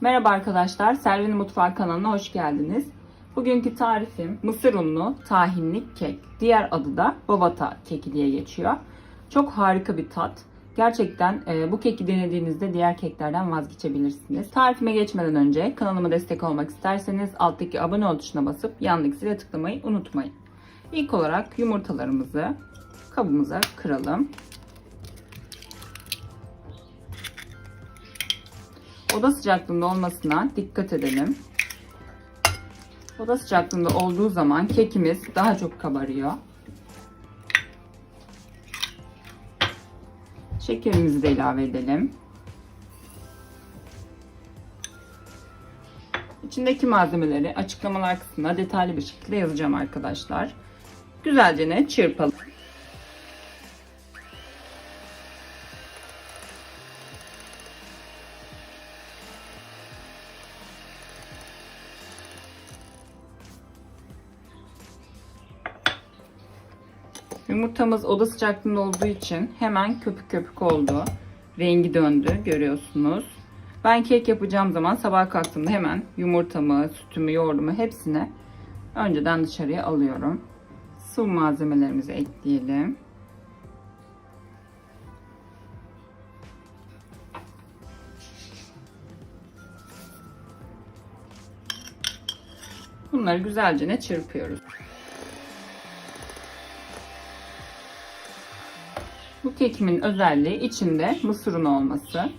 Merhaba arkadaşlar, Selvi'nin Mutfağı kanalına hoş geldiniz. Bugünkü tarifim mısır unlu tahinli kek. Diğer adı da babata keki diye geçiyor. Çok harika bir tat. Gerçekten e, bu keki denediğinizde diğer keklerden vazgeçebilirsiniz. Tarifime geçmeden önce kanalıma destek olmak isterseniz alttaki abone ol tuşuna basıp yandaki zile tıklamayı unutmayın. İlk olarak yumurtalarımızı kabımıza kıralım. Oda sıcaklığında olmasına dikkat edelim. Oda sıcaklığında olduğu zaman kekimiz daha çok kabarıyor. Şekerimizi de ilave edelim. İçindeki malzemeleri açıklamalar kısmına detaylı bir şekilde yazacağım arkadaşlar. Güzelce ne çırpalım. Yumurtamız oda sıcaklığında olduğu için hemen köpük köpük oldu. Rengi döndü görüyorsunuz. Ben kek yapacağım zaman sabah kalktığımda hemen yumurtamı, sütümü, yoğurdumu hepsini önceden dışarıya alıyorum. Sıvı malzemelerimizi ekleyelim. Bunları güzelce ne çırpıyoruz. Bu kekimin özelliği içinde mısır unu olması.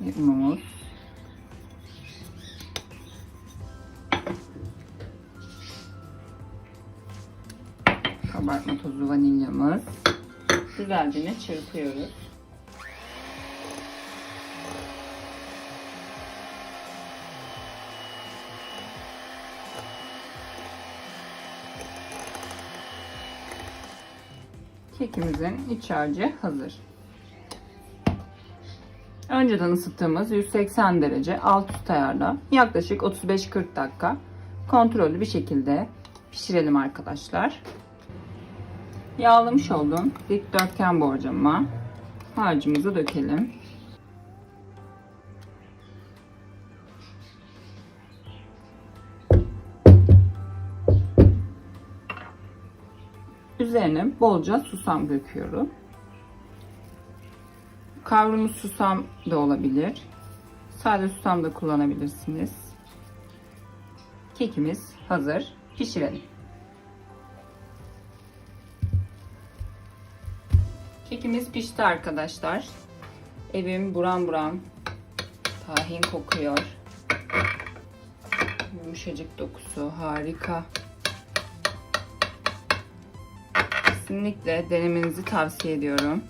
Ve unumuz. Kabartma tozu vanilyamız. Güzelce çırpıyoruz. Kekimizin iç harcı hazır. Önceden ısıttığımız 180 derece alt üst ayarla yaklaşık 35-40 dakika kontrollü bir şekilde pişirelim arkadaşlar. Yağlamış olduğum dikdörtgen borcama harcımızı dökelim. Üzerine bolca susam döküyorum. Kavrulmuş susam da olabilir. Sade susam da kullanabilirsiniz. Kekimiz hazır. Pişirelim. Kekimiz pişti arkadaşlar. Evim buram buram tahin kokuyor. Yumuşacık dokusu harika. Kesinlikle denemenizi tavsiye ediyorum.